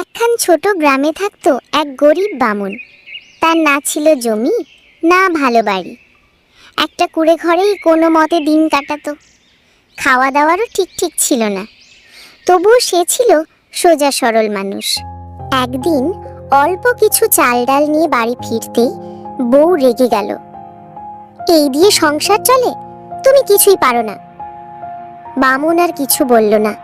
একখান ছোট গ্রামে থাকতো এক গরিব বামুন। তার না ছিল জমি, না ভালো বাড়ি। একটা কুড়ে ঘরেই কোনো মতে দিন কাটাতো। খাওয়া দাওয়ারও ঠিক ঠিক ছিল না। তবুও সে ছিল সোজা সরল মানুষ। একদিন অল্প কিছু চাল ডাল নিয়ে বাড়ি ফিরতেই বউ রেগে গেল। এই দিয়ে সংসার চলে? তুমি কিছুই পারো না। বামুন আর কিছু বলল না।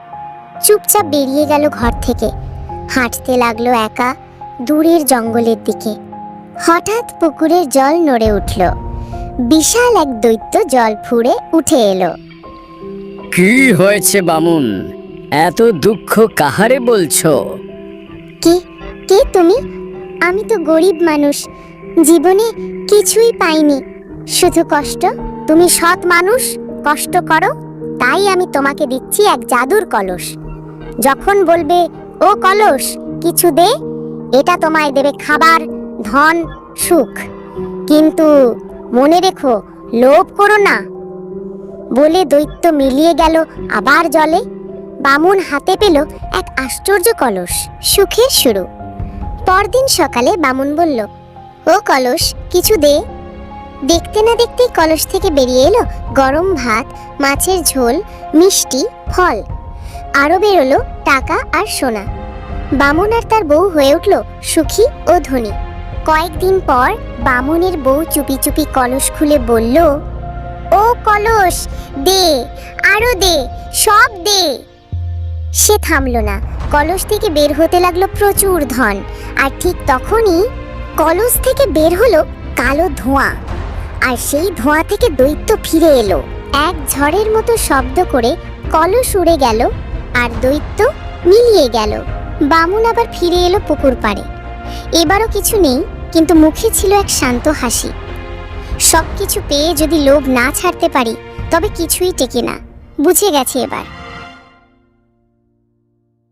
চুপচাপ বেরিয়ে গেল ঘর থেকে। হাঁটতে লাগল একা দূরের জঙ্গলের দিকে। হঠাৎ পুকুরের জল নড়ে উঠল। বিশাল এক দৈত্য জল ফুঁড়ে উঠে এলো। কি হয়েছে বামুন? এত দুঃখ কাহারে বলছো? কে? কে তুমি? আমি তো গরিব মানুষ। জীবনে কিছুই পাইনি। শুধু কষ্ট। তুমি সৎ মানুষ কষ্ট করো। তাই আমি তোমাকে দিচ্ছি এক জাদুর কলস। যখন বলবে ও কলস, কিছু দে। এটা তোমায় দেবে খাবার, ধন, সুখ। কিন্তু মনে রেখো, লোভ করো না। বলে দৈত্য মিলিয়ে গেল আবার জলে। বামুন হাতে পেল এক আশ্চর্য কলস, সুখের শুরু। পরদিন সকালে বামুন বলল, ও কলস, কিছু দে। দেখতে না দেখতেই কলস থেকে বেরিয়ে এলো গরম ভাত, মাছের ঝোল, মিষ্টি, ফল। আরও বেরোলো টাকা আর সোনা। বামুন আর তার বউ হয়ে উঠল সুখী ও ধনী। কয়েকদিন পর বামুনের বউ চুপি চুপি কলস খুলে বলল, ও কলস, দে, আরও দে, সব দে। সে থামল না। কলস থেকে বের হতে লাগল প্রচুর ধন, আর ঠিক তখনই কলস থেকে বের হলো কালো ধোঁয়া। আর সেই ধোঁয়া থেকে দৈত্য ফিরে এলো। এক ঝড়ের মতো শব্দ করে কলস উড়ে গেল আর দৈত্য মিলিয়ে গেল। বামুন আবার ফিরে এলো পুকুর পাড়ে। এবারও কিছু নেই, কিন্তু মুখে ছিল এক শান্ত হাসি। সব কিছু পেয়ে যদি লোভ না ছাড়তে পারি, তবে কিছুই টেকে না। বুঝে গেছে এবার।